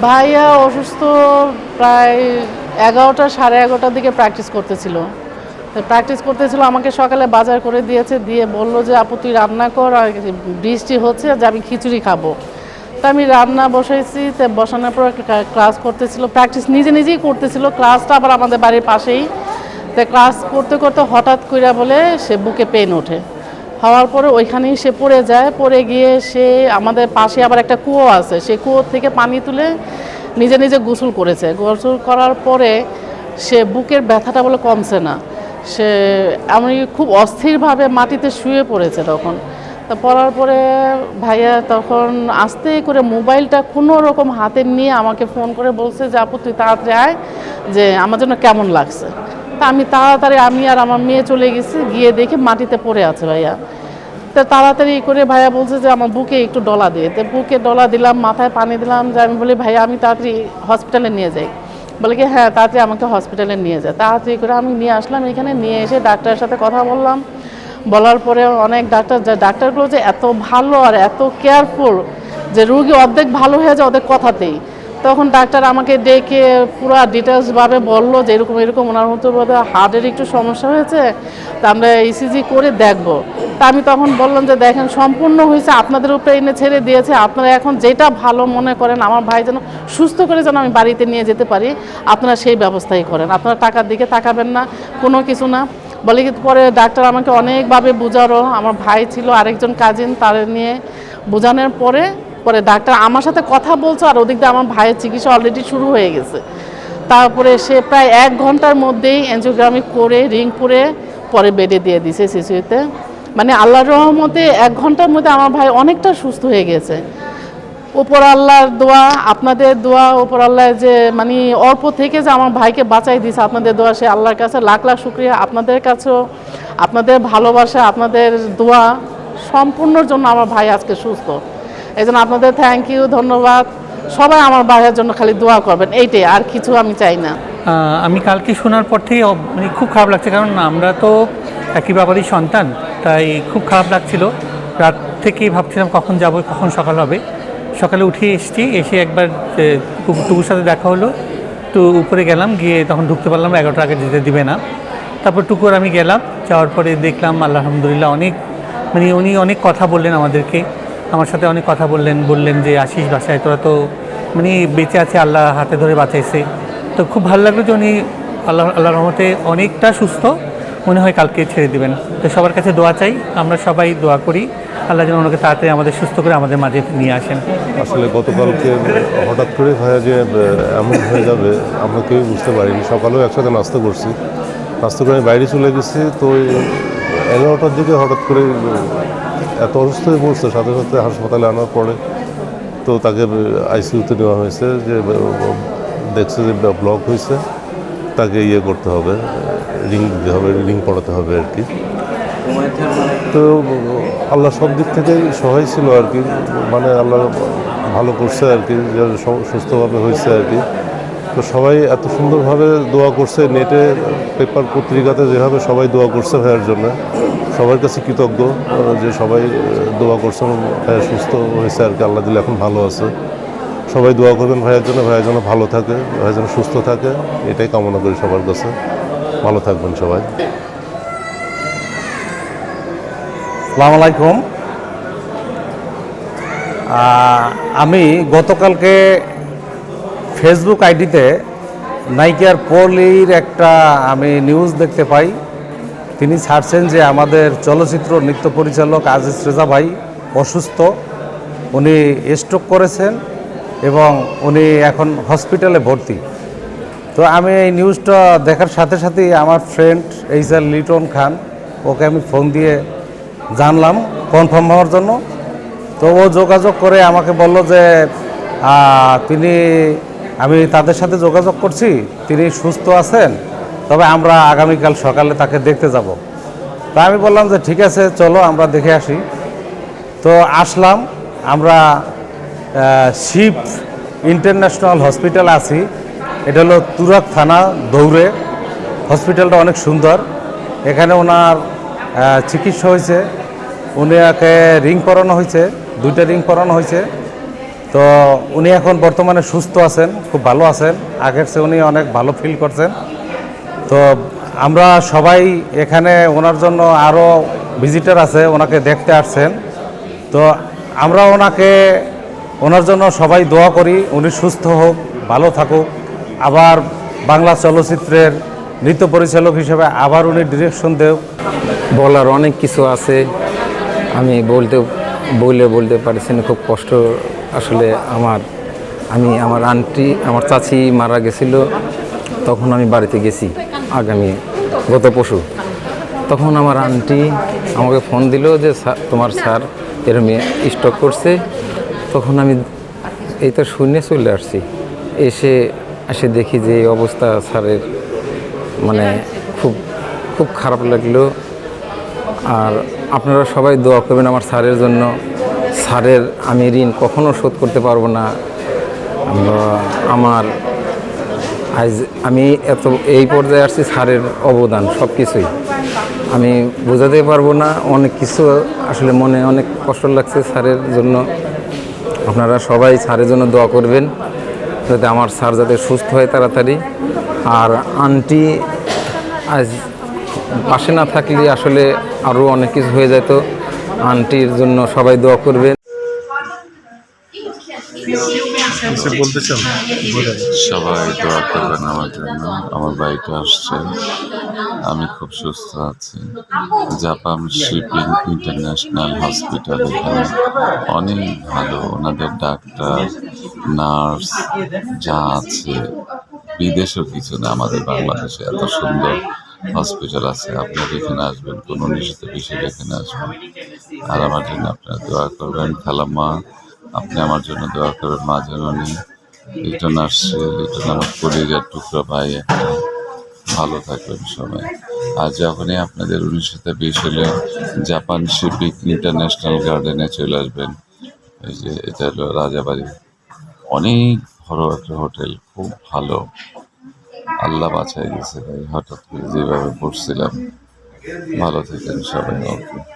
ভাইয়া অসুস্থ প্রায় এগারোটা, সাড়ে এগারোটার দিকে প্র্যাকটিস করতেছিল। প্র্যাকটিস করতেছিল, আমাকে সকালে বাজার করে দিয়েছে, দিয়ে বলল যে, আপু, তুই রান্না কর, আর বৃষ্টি হচ্ছে, যে আমি খিচুড়ি খাব। তা আমি রান্না বসাইছি, তো বসানোর পর ক্লা- ক্লাস করতেছিল প্র্যাকটিস নিজে নিজেই করতেছিল ক্লাসটা আবার আমাদের বাড়ির পাশেই। তো ক্লাস করতে করতে হঠাৎ কইরা বলে সে বুকে পেন ওঠে। হওয়ার পরে ওইখানেই সে পড়ে যায়, পড়ে গিয়ে সে আমাদের পাশে আবার একটা কুয়ো আছে সে কুয়ো থেকে পানি তুলে নিজে নিজে গোসল করেছে। গোসল করার পরে সে বুকের ব্যথাটা বলে কমছে না। সে আমি খুব অস্থিরভাবে মাটিতে শুয়ে পড়েছে তখন। তা পড়ার পরে ভাইয়া তখন আস্তে করে মোবাইলটা কোনো রকম হাতে নিয়ে আমাকে ফোন করে বলছে যে, আপু, তুই তাড়াতাড়ি আয় যে, আমার জন্য কেমন লাগছে? তা আমি তাড়াতাড়ি, আমি আর আমার মেয়ে চলে গেছি, গিয়ে দেখি মাটিতে পড়ে আছে ভাইয়া। তো তাড়াতাড়ি করে ভাইয়া বলছে যে আমার বুকে একটু ডলা দিয়ে তো বুকে ডলা দিলাম, মাথায় পানি দিলাম, যে আমি বলি, ভাইয়া, আমি তাড়াতাড়ি হসপিটালে নিয়ে যাই। বলে কি হ্যাঁ তাড়াতাড়ি আমাকে হসপিটালে নিয়ে যায় তাড়াতাড়ি করে আমি নিয়ে আসলাম, এখানে নিয়ে এসে ডাক্তারের সাথে কথা বললাম। বলার পরে অনেক ডাক্তার, যে ডাক্তারগুলো যে এত ভালো আর এত কেয়ারফুল যে রুগী অর্ধেক ভালো হয়ে যায়, অর্ধেক কথাতেই তখন ডাক্তার আমাকে ডেকে পুরো ডিটেলসভাবে বলল যে এরকম এরকম ওনার মতো হার্টের একটু সমস্যা হয়েছে, তা আমরা ইসিজি করে দেখব। তা আমি তখন বললাম যে দেখেন, সম্পূর্ণ হয়েছে, আপনাদের উপরে এনে ছেড়ে দিয়েছে, আপনারা এখন যেটা ভালো মনে করেন, আমার ভাই যেন সুস্থ করে যেন আমি বাড়িতে নিয়ে যেতে পারি, আপনারা সেই ব্যবস্থাই করেন। আপনারা টাকার দিকে তাকাবেন না, কোনো কিছু না। বলে পরে ডাক্তার আমাকে অনেকভাবে বোঝারো আমার ভাই ছিল আরেকজন কাজিন তার নিয়ে। বোঝানোর পরে পরে ডাক্তার আমার সাথে কথা বলছে আর ওদিক দিয়ে আমার ভাইয়ের চিকিৎসা অলরেডি শুরু হয়ে গেছে। তারপরে সে প্রায় এক ঘণ্টার মধ্যেই এনজিওগ্রামি করে রিং করে পরে বেডে দিয়ে দিছে শিশুতে মানে আল্লাহর রহমতে এক ঘণ্টার মধ্যে আমার ভাই অনেকটা সুস্থ হয়ে গেছে। ওপর আল্লাহর দোয়া, আপনাদের দোয়া, ওপর আল্লাহ যে মানে অল্প থেকে যে আমার ভাইকে বাঁচাই দিছে, আপনাদের দোয়া, সে আল্লাহর কাছে লাখ লাখ শুক্রিয়া। আপনাদের কাছেও, আপনাদের ভালোবাসা, আপনাদের দোয়া সম্পূর্ণর জন্য আমার ভাই আজকে সুস্থ। এই জন্য আপনাদের থ্যাংক ইউ ধন্যবাদ। সবাই আমার ভাইয়ের জন্য খালি দোয়া করবেন, এইটাই, আর কিছু আমি চাই না। আমি কালকে শোনার পর থেকে মানে খুব খারাপ লাগছে, কারণ আমরা তো একই বাবারই সন্তান, তাই খুব খারাপ লাগছিল। রাত থেকেই ভাবছিলাম কখন যাব, কখন সকাল হবে। সকালে উঠে এসেছি, এসে একবার টুকুর সাথে দেখা হলো। তো উপরে গেলাম, গিয়ে তখন ঢুকতে পারলাম এগারোটা আগে যেতে দিবে না। তারপর টুকুর আমি গেলাম, যাওয়ার পরে দেখলাম আল্লাহ আলহামদুলিল্লাহ অনেক মানে উনি অনেক কথা বললেন আমাদেরকে। আমার সাথে অনেক কথা বললেন বললেন যে আশিস বাসায়, তোরা তো মানে বেঁচে আছে, আল্লাহ হাতে ধরে বাঁচাইছে। তো খুব ভালো লাগল যে উনি আল্লাহ আল্লাহ রহমতে অনেকটা সুস্থ। মনে হয় কালকে ছেড়ে দিবেন। তো সবার কাছে দোয়া চাই, আমরা সবাই দোয়া করি। আল্লাহ যেন ওনাকে তাড়াতাড়ি আমাদের সুস্থ করে আমাদের মাঝে নিয়ে আসেন। আসলে গতকালকে হঠাৎ করে ভাইয়া যে এমন হয়ে যাবে, আমরা কেউ বুঝতে পারিনি। সকালেও একসাথে নাস্তা করছি। নাস্তা করে আমি বাইরে চলে গেছি, তো এগারোটার দিকে হঠাৎ করে এত অসুস্থ হয়ে পড়ছে। সাথে সাথে হাসপাতালে আনার পরে তো তাকে আইসিইউতে নেওয়া হয়েছে, যে দেখছে যে ব্লক হয়েছে, তাকে ইয়ে করতে হবে, রিং দিতে হবে, রিং পড়াতে হবে আর কি। তো, আল্লাহ সব দিক থেকেই সহায় ছিল আর কি। মানে আল্লাহ ভালো করছে আর কি সুস্থভাবে হয়েছে আর কি। তো সবাই এত সুন্দরভাবে দোয়া করছে, নেটে, পেপার পত্রিকাতে যেভাবে সবাই দোয়া করছে ভাইয়ের জন্য। সবার কাছে কৃতজ্ঞ যে সবাই দোয়া করছে ভাইয়া সুস্থ হয়েছে আর কি, আল্লাহ দিলে এখন ভালো আছে। সবাই দোয়া করবেন ভাইয়ের জন্য ভাইয়ের জন্য ভালো থাকে ভাইয়ের জন্য সুস্থ থাকে, এটাই কামনা করি সবার কাছে। ভালো থাকবেন সবাই। সালাম আলাইকুম। আমি গতকালকে ফেসবুক আইডিতে নাইকিয়ার পলির একটা আমি নিউজ দেখতে পাই। তিনি ছাড়ছেন যে আমাদের চলচ্চিত্র নৃত্য পরিচালক আজিজ রেজা ভাই অসুস্থ। উনি স্ট্রোক করেছেন এবং উনি এখন হসপিটালে ভর্তি। তো আমি এই নিউজটা দেখার সাথে সাথেই আমার friend H R Liton Khan okay আমি ফোন দিয়ে জানলাম কনফার্ম হওয়ার জন্য। তো ও যোগাযোগ করে আমাকে বলল যে তিনি আমি তাদের সাথে যোগাযোগ করছি, তিনি সুস্থ আছেন, তবে আমরা আগামীকাল সকালে তাকে দেখতে যাব। তা আমি বললাম যে ঠিক আছে, চলো আমরা দেখে আসি। তো আসলাম, আমরা শিব ইন্টারন্যাশনাল হসপিটাল আছি। এটা হলো তুরাক থানা, দৌড়ে। হসপিটালটা অনেক সুন্দর। এখানে ওনার চিকিৎসা হয়েছে। উনিকে রিং পরানো হয়েছে, দুইটা রিং পরানো হয়েছে। তো উনি এখন বর্তমানে সুস্থ আছেন, খুব ভালো আছেন। আগের চেয়ে উনি অনেক ভালো ফিল করছেন। তো আমরা সবাই এখানে ওনার জন্য আরও ভিজিটার আছে, ওনাকে দেখতে আসছেন। তো আমরা ওনাকে, ওনার জন্য সবাই দোয়া করি, উনি সুস্থ হোক, ভালো থাকুক। আবার বাংলা চলচ্চিত্রের নৃত্য পরিচালক হিসেবে আবার উনি ডিরেকশন দেব বলার অনেক কিছু আছে। আমি বলতে বলে বলতে পারছি না, খুব কষ্ট আসলে আমার আমি আমার আন্টি আমার চাচি মারা গেছিল তখন আমি বাড়িতে গেছি আগামী গত পশু তখন আমার আন্টি আমাকে ফোন দিল যে "স্যার, তোমার স্যার এরম স্টক করছে। তখন আমি এই তো শুনে চলে আসছি। এসে এসে দেখি যে এই অবস্থা স্যারের মানে খুব খুব খারাপ লাগল। আর আপনারা সবাই দোয়া করবেন আমার স্যারের জন্য। স্যারের আমি ঋণ কখনো শোধ করতে পারব না। আমরা- আজ আমি এত, এই পর্যায়ে আসছি স্যারের অবদান সব কিছুই আমি বোঝাতে পারব না, অনেক কিছু আসলে মনে অনেক কষ্ট লাগছে স্যারের জন্য। আপনারা সবাই স্যারের জন্য দোয়া করবেন, যাতে আমার স্যার যাতে সুস্থ হয় তাড়াতাড়ি। আর আন্টি, আজ পাশে না থাকলে আসলে আরও অনেক কিছু হয়ে যেত। আন্টির জন্য সবাই দোয়া করবেন। সবাই দোয়া করবেন আমার জন্য। আমার বাড়িতে আসছে। আমি খুব সুস্থ আছি। জাপান শিপিং ইন্টারন্যাশনাল হসপিটাল এখানে অনেক ভালো। ওনাদের ডাক্তার, নার্স যা আছে। বিদেশেও কিছু না, আমাদের বাংলাদেশে এত সুন্দর হসপিটাল আছে। আপনারা এখানে আসবেন, কোনো নিষিদ্ধ বিষয় এখানে আসবেন। আর আমার জন্য আপনারা দোয়া করবেন। খালাম্মা আপনি আমার জন্য দোয়া করবেন, মা জননী লিটন আসছে লিটন আমার কলিজার টুকরো ভাই একটা ভালো থাকবেন সবাই। আর যখনই আপনাদের উনিশ সাথে বিশ হলে জাপান শিপিং ইন্টারন্যাশনাল গার্ডেনে চলে আসবেন। এই যে এটা হলো রাজাবাড়ি। অনেক বড় একটা হোটেল, খুব ভালো। আল্লাহ বাঁচাই গেছে ভাই, হঠাৎ করে যেভাবে পড়ছিলাম ভালো থাকেন সবাই, ওকে।